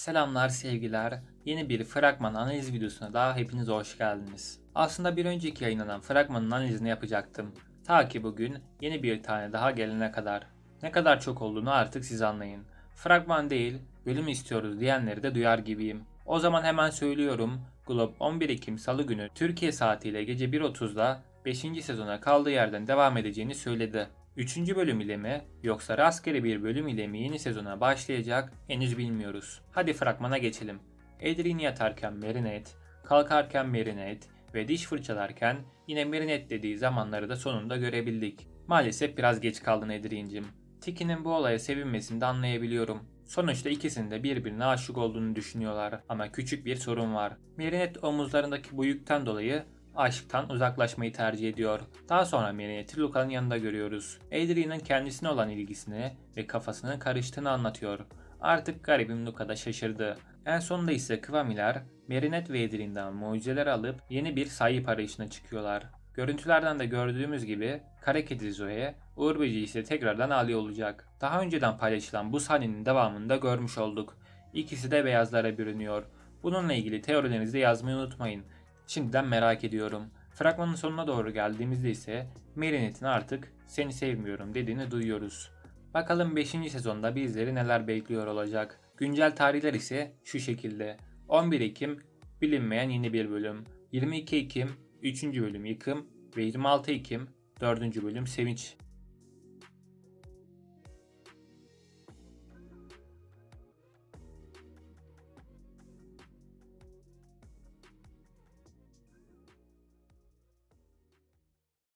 Selamlar sevgiler. Yeni bir fragman analiz videosuna daha hepiniz hoş geldiniz. Aslında bir önceki yayınlanan fragmanın analizini yapacaktım. Ta ki bugün yeni bir tane daha gelene kadar. Ne kadar çok olduğunu artık siz anlayın. Fragman değil, bölüm istiyoruz diyenleri de duyar gibiyim. O zaman hemen söylüyorum. Glob 11 Ekim Salı günü Türkiye saatiyle gece 1.30'da 5. sezona kaldığı yerden devam edeceğini söyledi. 3. bölüm ile mi yoksa rastgele bir bölüm ile mi yeni sezona başlayacak henüz bilmiyoruz. Hadi fragmana geçelim. Adrian yatarken Marinette, kalkarken Marinette ve diş fırçalarken yine Marinette dediği zamanları da sonunda görebildik. Maalesef biraz geç kaldın Adrian'cim. Tiki'nin bu olaya sevinmesini de anlayabiliyorum. Sonuçta ikisinin de birbirine aşık olduğunu düşünüyorlar ama küçük bir sorun var. Marinette omuzlarındaki bu yükten dolayı aşktan uzaklaşmayı tercih ediyor. Daha sonra Marinette'i Luca'nın yanında görüyoruz. Adrian'ın kendisine olan ilgisini ve kafasının karıştığını anlatıyor. Artık garibim Luca da şaşırdı. En sonunda ise Kıvamiler, Marinette ve Adrian'dan mucizeler alıp yeni bir sahip arayışına çıkıyorlar. Görüntülerden de gördüğümüz gibi kara kedi Zoe, Uğur ise tekrardan Ali olacak. Daha önceden paylaşılan bu sahnenin devamını da görmüş olduk. İkisi de beyazlara bürünüyor. Bununla ilgili teorilerinizi de yazmayı unutmayın. Şimdiden merak ediyorum. Fragmanın sonuna doğru geldiğimizde ise Marinette'in artık seni sevmiyorum dediğini duyuyoruz. Bakalım 5. sezonda bizleri neler bekliyor olacak. Güncel tarihler ise şu şekilde. 11 Ekim bilinmeyen yeni bir bölüm. 22 Ekim 3. bölüm yıkım ve 26 Ekim 4. bölüm sevinç.